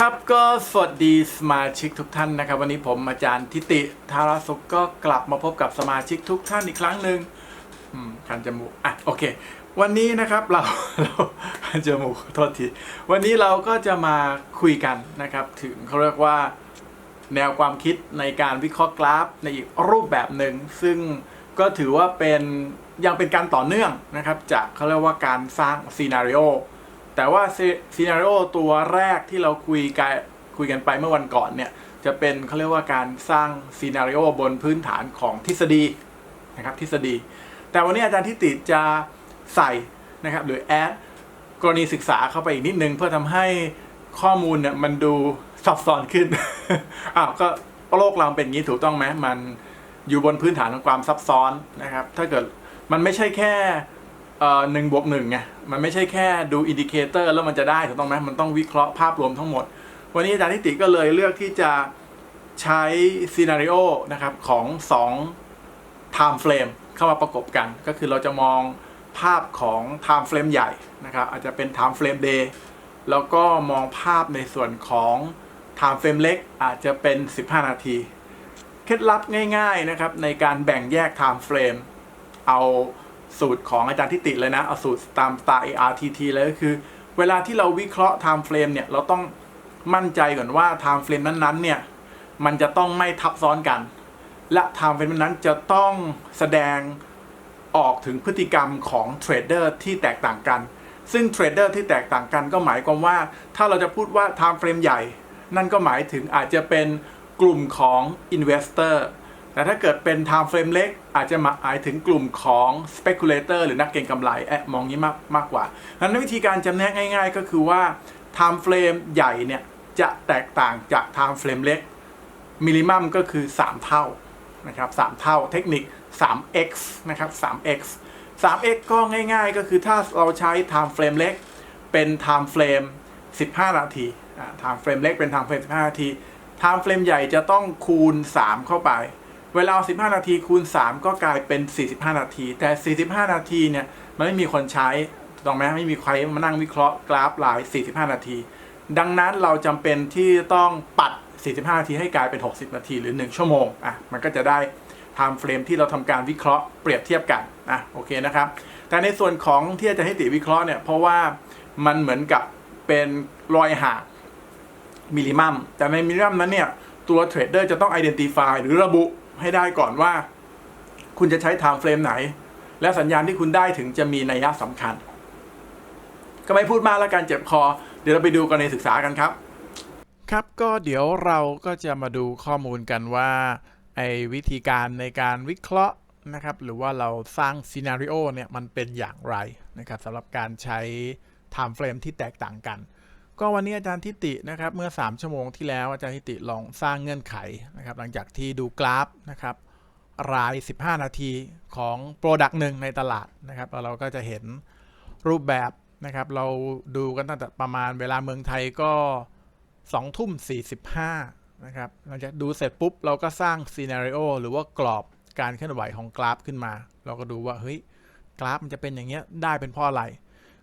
ครับก็สวัสดีสมาชิกทุกท่านนะครับ วันนี้ผมอาจารย์ทิติธารสุขก็กลับมาพบกับสมาชิกทุกท่านอีกครั้งหนึ่งคันจมูกอะโอเค วันนี้นะครับเราเราคันจมูกโทษทีวันนี้เราก็จะมาคุยกันนะครับ ถึงเขาเรียกว่าแนวความคิดในการวิเคราะห์กราฟในอีกรูปแบบหนึ่งซึ่งก็ถือว่าเป็นยังเป็นการต่อเนื่องนะครับ จากเขาเรียกว่าการสร้างซีนารีโอ แต่ว่าซีนารีโอตัวแรกที่เราคุยกันคุยกันไปเมื่อวันก่อนเนี่ย จะเป็นเขาเรียกว่าการสร้างซีนารีโอบนพื้นฐานของทฤษฎีนะครับทฤษฎี แต่วันนี้อาจารย์ทิติจะใส่นะครับหรือแอดกรณีศึกษาเข้าไปอีกนิดนึง เพื่อทำให้ข้อมูลเนี่ยมันดูซับซ้อนขึ้นอ้าวก็โลกเราเป็นอย่างนี้ถูกต้องไหมมันอยู่บนพื้นฐานของความซับซ้อนนะครับ ถ้าเกิดมันไม่ใช่แค่ หนึ่งบวกหนึ่งไงมันไม่ใช่แค่ดูอินดิเคเตอร์แล้วมันจะได้ถูกต้องไหมมันต้องวิเคราะห์ภาพรวมทั้งหมด วันนี้อาจารย์ทิติก็เลยเลือกที่จะใช้ซีนารีโอนะครับของ2 time frame เข้ามาประกบกัน ก็คือเราจะมองภาพของ time frame ใหญ่นะครับอาจจะเป็น time frame day แล้วก็มองภาพในส่วนของ time frame เล็กอาจจะเป็น 15 นาที เคล็ดลับง่ายๆนะครับในการแบ่งแยก time frame เอา สูตรของอาจารย์ทิติเลยนะ เอาสูตรตามตา ARTT เลยก็คือ เวลาที่เราวิเคราะห์ time frame เนี่ย เราต้องมั่นใจก่อนว่า time frame นั้นๆ เนี่ย มันจะต้องไม่ทับซ้อนกัน และ time frame นั้นจะต้องแสดงออกถึงพฤติกรรมของเทรดเดอร์ที่แตกต่างกัน ซึ่งเทรดเดอร์ที่แตกต่างกันก็หมายความว่า ถ้าเราจะพูดว่า time frame ใหญ่ นั่นก็หมายถึงอาจจะเป็นกลุ่มของ investor แต่ถ้าเกิดเป็น time frame เล็ก อาจจะหมายถึงกลุ่มของ speculator หรือนักเก็งกำไรแอะมองนี้มากมากกว่าดังนั้นวิธีการจำแนกง่าย ๆ ก็คือว่า time frame ใหญ่เนี่ย จะแตกต่างจาก time frame เล็ก minimum ก็คือ 3 เท่านะครับ3เท่าเทคนิค 3x นะครับ 3x 3x ก็ง่ายๆ ก็คือถ้าเราใช้ time frame เล็ก เป็น time frame 15 นาที time frame เล็กเป็น time frame 15 นาที time frame ใหญ่จะต้องคูณ 3 เข้าไป เวลา 15 นาทีคูณ 3 ก็กลายเป็น 45 นาที แต่ 45 นาทีเนี่ยมันไม่มีคนใช้ถูกต้องไหมไม่มีใครมานั่งวิเคราะห์กราฟหลาย 45 นาที ดังนั้นเราจำเป็นที่ต้องปัด 45 นาทีให้กลายเป็น 60 นาทีหรือ 1 ชั่วโมงอะมันก็จะได้ time frame ที่เราทำการวิเคราะห์เปรียบเทียบกันอะโอเคนะครับ แต่ในส่วนของที่จารย์ให้ติวิเคราะห์เนี่ยเพราะว่ามันเหมือนกับเป็นรอยห่างมิลิมัมแต่ในมิลิมัมนั้นเนี่ยตัวเทรดเดอร์จะต้อง identify หรือระบุ ให้ได้ก่อนว่า คุณจะใช้ time frame ไหน และสัญญาณที่คุณได้ถึงจะมีนัยสำคัญ ก็ไม่พูดมากแล้วกันเจ็บคอ เดี๋ยวเราไปดูกันในศึกษากันครับ ครับก็เดี๋ยวเราก็จะมาดูข้อมูลกันว่าไอ้วิธีการในการวิเคราะห์นะครับหรือว่าเราสร้างซีนารีโอเนี่ยมันเป็นอย่างไรนะครับสำหรับการใช้ time frame ที่แตกต่างกัน ก็วันนี้อาจารย์ทิตินะครับเมื่อ 3 ชั่วโมงที่แล้วอาจารย์ทิติลองสร้างเงื่อนไขนะครับหลังจากที่ดูกราฟนะครับราย 15 นาทีของ Product หนึ่งในตลาดนะครับแล้วเราก็จะเห็นรูปแบบนะครับเราดูกันตั้งแต่ประมาณเวลาเมืองไทยก็ 2 ทุ่ม 45นะครับหลังจากดูเสร็จปุ๊บ เราก็สร้างซีนารีโอหรือว่ากรอบการเคลื่อนไหวของกราฟขึ้นมา เราก็ดูว่าเฮ้ยกราฟมันจะเป็นอย่างเงี้ยได้เป็นเพราะอะไร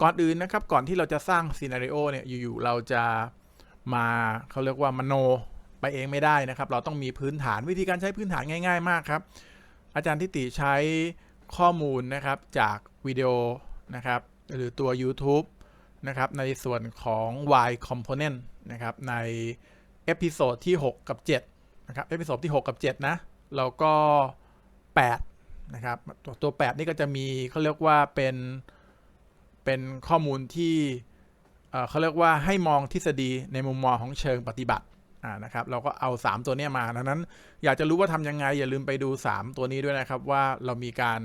ก่อนอื่นนะครับ ก่อนที่เราจะสร้างซีนารีโอเนี่ยอยู่ๆเราจะมาเขาเรียกว่ามโนไปเองไม่ได้นะครับ เราต้องมีพื้นฐานวิธีการใช้พื้นฐานง่าย ๆ มากครับ อาจารย์ทิติใช้ข้อมูลนะครับจากวิดีโอนะครับ หรือตัว YouTube นะครับ ในส่วนของ Y component นะครับ ในเอพิโซดที่ 6 กับ7นะครับเอพิโซดที่ 6 กับ 7 นะ แล้วก็ 8 นะครับ ตัวตัว8นี่ก็จะมีเขาเรียกว่าเป็น เป็นข้อมูลที่เขาเรียกว่าให้มองทฤษฎีในมุมมองของเชิงปฏิบัตินะครับเราก็เอา 3 ตัวนี้มาดังนั้น อยากจะรู้ว่าทำยังไง อย่าลืมไปดู 3 ตัวนี้ด้วยนะครับว่าเรามีการ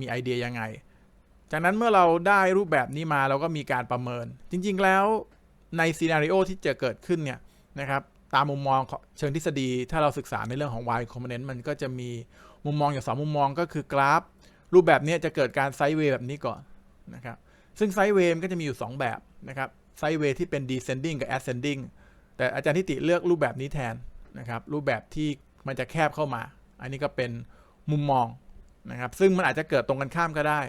มีไอเดียยังไง จากนั้นเมื่อเราได้รูปแบบนี้มาเราก็มีการประเมิน จริง ๆ แล้วในซีนารีโอที่จะเกิดขึ้นเนี่ยนะครับตามมุมมองของเชิงทฤษฎี ถ้าเราศึกษาในเรื่องของ Y component มันก็จะมีมุมมองอย่างสองมุมมองก็คือกราฟ รูปแบบนี้จะเกิดการไซด์เวย์แบบนี้ก่อนนะครับ ซึ่งไซด์เวย์ก็จะมีอยู่ 2 แบบนะครับไซด์เวย์ที่เป็น descending กับ ascending แต่อาจารย์ทิติเลือกรูปแบบนี้แทนนะครับรูปแบบที่มันจะแคบเข้ามา อันนี้ก็เป็นมุมมองนะครับซึ่งมันอาจจะเกิดตรงกันข้ามก็ได้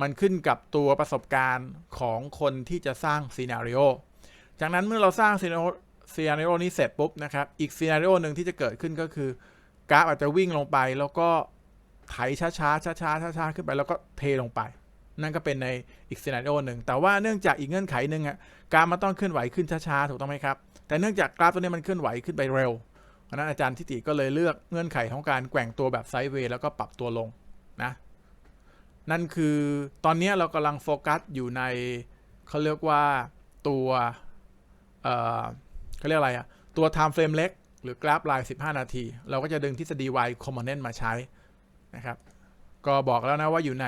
มันขึ้นกับตัวประสบการณ์ของคนที่จะสร้างซีนารีโอจากนั้นเมื่อเราสร้างซีนาซีนารีโอนี้เสร็จปุ๊บนะครับอีกซีนารีโอหนึ่งที่จะเกิดขึ้นก็คือกราฟอาจจะวิ่งลงไปแล้วก็ไถช้าๆช้าๆช้าๆช้าๆขึ้นไปแล้วก็เทลงไป นั่นก็เป็นในอีกซีนารีโอหนึ่งแต่ว่าเนื่องจากอีกเงื่อนไขหนึ่งอะกราฟมันต้องเคลื่อนไหวขึ้นช้าๆถูกต้องไหมครับ แต่เนื่องจากกราฟตัวนี้มันเคลื่อนไหวขึ้นไปเร็วเพราะนั้นอาจารย์ทิติก็เลยเลือกเงื่อนไขของการแกว่งตัวแบบไซด์เวย์แล้วก็ปรับตัวลงนะนั่นคือตอนนี้เรากำลังโฟกัสอยู่ในเขาเรียกว่าตัวเอ่อเขาเรียกอะไรอะตัว time frame เล็กหรือกราฟไลน์15 นาที เราก็จะดึงทฤษฎี Y component มาใช้นะครับ ก็บอกแล้วนะว่าอยู่ใน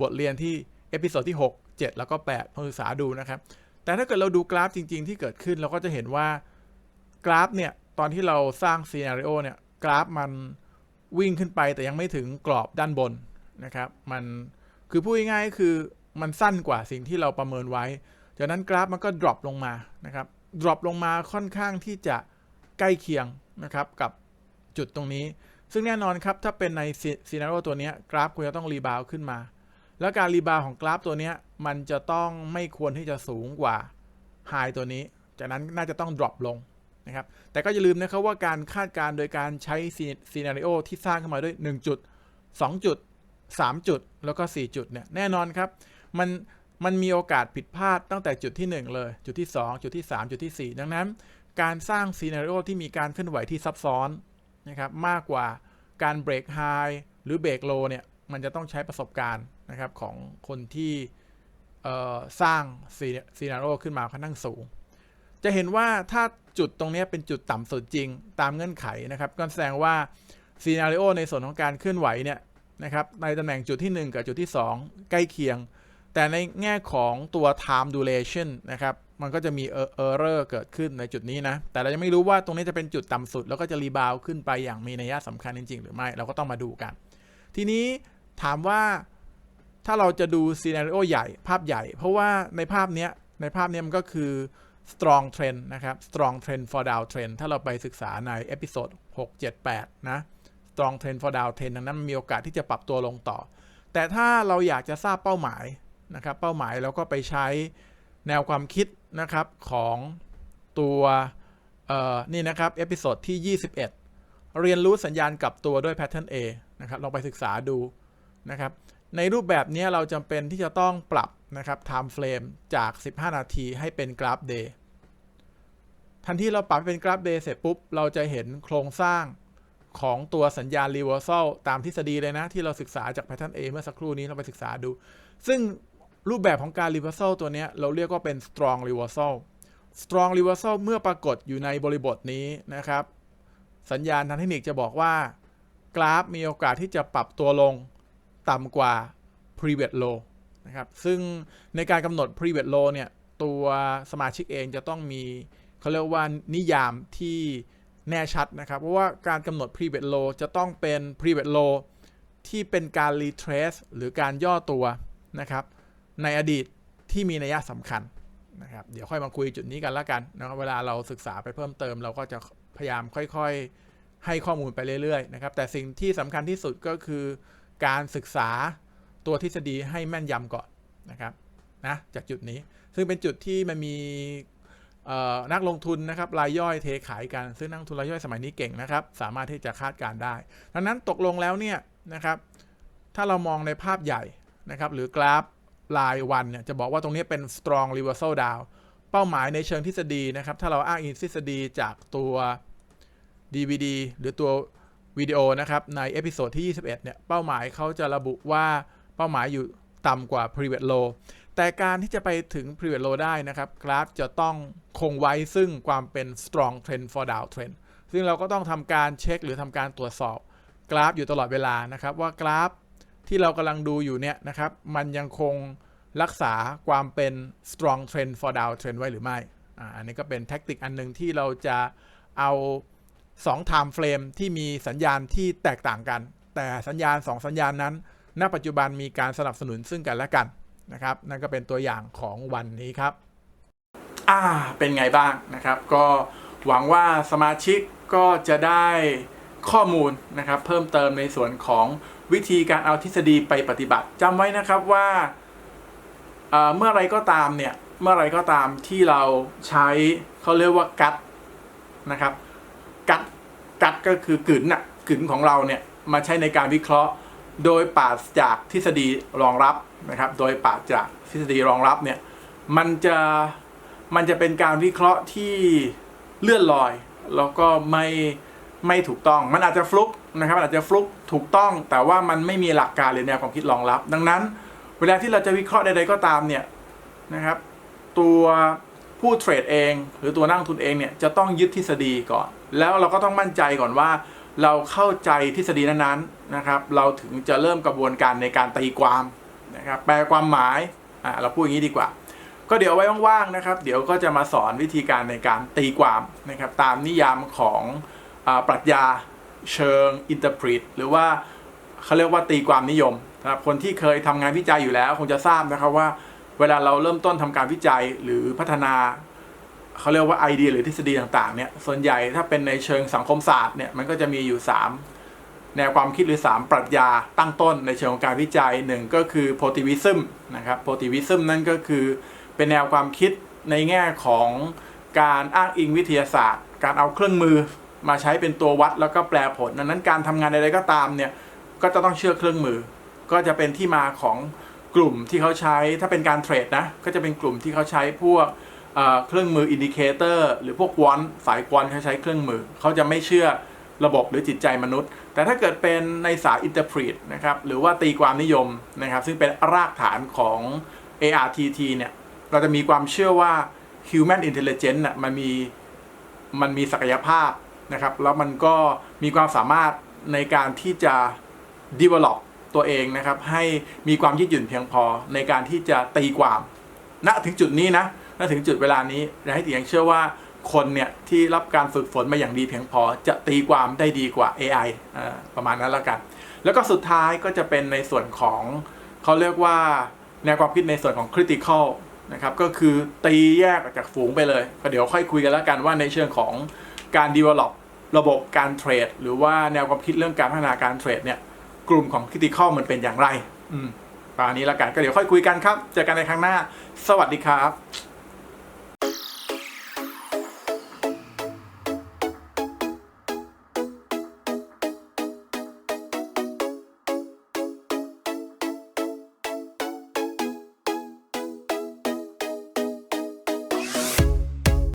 บทเรียนที่เอพิโซดที่ 6 7 แล้วก็8ลองศึกษาดูนะครับ แต่ถ้าเกิดเราดูกราฟจริง ๆ ที่เกิดขึ้นเราก็จะเห็นว่ากราฟเนี่ยตอนที่เราสร้างซีนารีโอเนี่ยกราฟมันวิ่งขึ้นไปแต่ยังไม่ถึงกรอบด้านบนนะครับ มันคือพูดง่ายๆก็คือมันสั้นกว่าสิ่งที่เราประเมินไว้ จากนั้นกราฟมันก็ drop ลงมานะครับ drop ลงมาค่อนข้างที่จะใกล้เคียงนะครับกับจุดตรงนี้ ซึ่งแน่นอนครับถ้าเป็นในซีนารีโอตัวเนี้ยกราฟควรจะต้องรีบาวขึ้นมา แล้วการรีบาวของกราฟตัวนี้มันจะต้องไม่ควรที่จะสูงกว่าไฮตัวนี้ จากนั้นน่าจะต้อง drop ลงนะครับ แต่ก็อย่าลืมนะครับว่าการคาดการณ์โดยการใช้ซีนารีโอที่สร้างขึ้นมาด้วย 1 จุด 2 จุด 3 จุด แล้วก็ 4 จุดเนี่ยแน่นอนครับ มันมันมีโอกาสผิดพลาดตั้งแต่จุดที่ 1 เลย จุดที่ 2 จุดที่ 3 จุดที่ 4 ดังนั้น การสร้างซีนารีโอที่มีการเคลื่อนไหวที่ซับซ้อนนะครับมากกว่าการเบรกไฮหรือเบรกโลเนี่ย มันจะต้องใช้ประสบการณ์นะครับของคนที่สร้างซีนารโอขึ้นมาค่อนข้างสูง จะเห็นว่าถ้าจุดตรงนี้เป็นจุดต่ำสุดจริงตามเงื่อนไขนะครับ ก็แสดงว่าซีนารีโอในส่วนของการเคลื่อนไหวเนี่ยนะครับในตำแหน่งจุดที่ 1 กับจุดที่ 2 ใกล้เคียง แต่ในแง่ของตัว time duration นะครับมันก็จะมี error เกิดขึ้นในจุดนี้นะ แต่เรายังไม่รู้ว่าตรงนี้จะเป็นจุดต่ำสุด แล้วก็จะรีบาวขึ้นไปอย่างมีนัยสำคัญจริงๆ หรือไม่ เราก็ต้องมาดูกัน ทีนี้ ถามว่าถ้าเราจะดูซีนารีโอใหญ่ภาพใหญ่ เพราะว่าในภาพเนี้ยในภาพเนี้ยมันก็คือ strong trend นะครับ strong trend for down trend ถ้าเราไปศึกษาในเอพิโซด6 7 8 นะ strong trend for down trend ดังนั้นมันมีโอกาสที่จะปรับตัวลงต่อ แต่ถ้าเราอยากจะทราบเป้าหมายนะครับ เป้าหมายเราก็ไปใช้แนวความคิดนะครับของตัวเอ่อนี่นะครับเอพิโซดที่ 21 เรียนรู้สัญญาณกลับตัวด้วย pattern A นะครับลองไปศึกษาดู นะครับ ในรูปแบบนี้เราจำเป็นที่จะต้องปรับนะครับ time frame จาก 15 นาทีให้เป็นกราฟ day ทันที่เราปรับเป็นกราฟ day เสร็จปุ๊บ เราจะเห็นโครงสร้างของตัวสัญญาณ reversal ตามทฤษฎีเลยนะ ที่เราศึกษาจาก pattern A เมื่อสักครู่นี้เราไปศึกษาดู ซึ่งรูปแบบของการ reversal ตัวนี้เราเรียกว่าเป็น strong reversal strong reversal เมื่อปรากฏอยู่ในบริบทนี้นะครับ สัญญาณทางเทคนิคจะบอกว่า กราฟมีโอกาสที่จะปรับตัวลง ต่ำกว่า previous low นะครับ ซึ่งในการกำหนด previous low เนี่ย ตัวสมาชิกเองจะต้องมีเขาเรียกว่านิยามที่แน่ชัดนะครับ เพราะว่าการกำหนด previous low จะต้องเป็น previous low ที่เป็นการ retrace หรือการย่อตัวนะครับ ในอดีตที่มีนัยสำคัญนะครับ เดี๋ยวค่อยมาคุยจุดนี้กันละกันนะครับเวลาเราศึกษาไปเพิ่มเติม เราก็จะพยายามค่อยๆ ให้ข้อมูลไปเรื่อยๆนะครับ แต่สิ่งที่สำคัญที่สุดก็คือ การศึกษาตัวทฤษฎีให้แม่นยำก่อนนะครับนะจากจุดนี้ซึ่งเป็นจุดที่มันมีนักลงทุนนะครับรายย่อยเทขายกันซึ่งนักทุนรายย่อยสมัยนี้เก่งนะครับ สามารถที่จะคาดการได้ ดังนั้นตกลงแล้วเนี่ยนะครับ ถ้าเรามองในภาพใหญ่นะครับ หรือกราฟรายวันเนี่ยจะบอกว่าตรงนี้เป็น strong reversal down เป้าหมายในเชิงทฤษฎีนะครับ ถ้าเราอ้างอิงทฤษฎีจากตัว DVD หรือตัว วิดีโอนะครับในเอพิโซดที่ 21 เนี่ยเป้าหมายเขาจะระบุว่าเป้าหมายอยู่ต่ำกว่า previous low แต่การที่จะไปถึง previous low ได้นะครับ กราฟจะต้องคงไว้ซึ่งความเป็น strong trend for down trend ซึ่งเราก็ต้องทำการเช็คหรือทำการตรวจสอบกราฟอยู่ตลอดเวลานะครับว่ากราฟที่เรากำลังดูอยู่เนี่ยนะครับมันยังคงรักษาความเป็น strong trend for down trend ไว้หรือไม่ อันนี้ก็เป็นแท็กติกอันหนึ่งที่เราจะเอา 2 time frame ที่มีสัญญาณที่แตกต่างกัน แต่สัญญาณ 2 สัญญาณนั้น ณ ปัจจุบันมีการสนับสนุนซึ่งกันและกันนะครับ นั่นก็เป็นตัวอย่างของวันนี้ครับ อ่า เป็นไงบ้างนะครับ ก็หวังว่าสมาชิกก็จะได้ข้อมูลนะครับ เพิ่มเติมในส่วนของวิธีการเอาทฤษฎีไปปฏิบัติจำไว้นะครับว่าเมื่อไรก็ตามเนี่ย เมื่อไรก็ตามที่เราใช้เขาเรียกว่ากัดนะครับ ก็คือกลืนน่ะกลืนของเราเนี่ยมาใช้ในการวิเคราะห์ โดยปราศจากทฤษฎีรองรับนะครับ โดยปราศจากทฤษฎีรองรับเนี่ยมันจะมันจะเป็นการวิเคราะห์ที่เลื่อนลอยแล้วก็ไม่ไม่ถูกต้อง มันอาจจะฟลุกนะครับมันอาจจะฟลุกถูกต้อง แต่ว่ามันไม่มีหลักการหรือแนวความคิดรองรับ ดังนั้น เวลาที่เราจะวิเคราะห์ใดๆก็ตามเนี่ยนะครับ ตัว ผู้เทรดเอง หรือตัวนักลงทุนเองเนี่ยจะต้องยึดทฤษฎีก่อน แล้วเราก็ต้องมั่นใจก่อนว่า เราเข้าใจทฤษฎีนั้นๆนะครับ เราถึงจะเริ่มกระบวนการในการตีความนะครับแปลความหมายอ่าเราพูดอย่างนี้ดีกว่า ก็เดี๋ยวไว้ว่างๆนะครับ เดี๋ยวก็จะมาสอนวิธีการในการตีความนะครับ ตามนิยามของอปรัชญาเชิงอินเตอร์พร t หรือว่าเขาเรียกว่าตีความนิยมนะครับคนที่เคยทำงานวิจัยอยู่แล้วคงจะทราบนะครับว่า เวลาเราเริ่มต้นทำการวิจัยหรือพัฒนาเขาเรียกว่าไอเดียหรือทฤษฎีต่างๆเนี่ยส่วนใหญ่ถ้าเป็นในเชิงสังคมศาสตร์เนี่ยมันก็จะมีอยู่ 3 แนวความคิดหรือ 3 ปรัชญาตั้งต้นในเชิงของการวิจัยหนึ่งก็คือ positivism นะครับ positivism นั่นก็คือเป็นแนวความคิดในแง่ของการอ้างอิงวิทยาศาสตร์ การเอาเครื่องมือมาใช้เป็นตัววัดแล้วก็แปลผลดังนั้นการทำงานใดๆก็ตามเนี่ยก็จะต้องเชื่อเครื่องมือ ก็จะเป็นที่มาของ กลุ่มที่เขาใช้ถ้าเป็นการเทรดนะ ก็จะเป็นกลุ่มที่เขาใช้พวกเครื่องมืออินดิเคเตอร์หรือพวกวอนสายกวนเขาใช้เครื่องมือ เขาจะไม่เชื่อระบบหรือจิตใจมนุษย์ แต่ถ้าเกิดเป็นในสายอินเตอร์พรีตนะครับหรือว่าตีความนิยมนะครับซึ่งเป็นรากฐานของ ARTT เนี่ยเราจะมีความเชื่อว่า Human Intelligence น่ะมันมีมันมีศักยภาพนะครับแล้วมันก็มีความสามารถในการที่จะ develop ตัวเองนะครับให้มีความยืดหยุ่นเพียงพอในการที่จะตีความณถึงจุดนี้นะณถึงจุดเวลานี้และให้ตียังเชื่อว่าคนเนี่ยที่รับการฝึกฝนมาอย่างดีเพียงพอ จะตีความได้ดีกว่า AI อประมาณนั้นแล้วกัน แล้วก็สุดท้ายก็จะเป็นในส่วนของเขาเรียกว่าแนวความคิดในส่วนของ critical นะครับก็คือตีแยกออกจากฝูงไปเลย ก็เดี๋ยวค่อยคุยกันแล้วกันว่าในเชิงของการ develop ระบบการเทรด หรือว่าแนวความคิดเรื่องการพัฒนาการเทรดเนี่ย กลุ่มของคริติคอลมันเป็นอย่างไร อืมตอนนี้แล้วกันก็เดี๋ยวค่อยคุยกันครับ เจอกันในครั้งหน้า สวัสดีครับ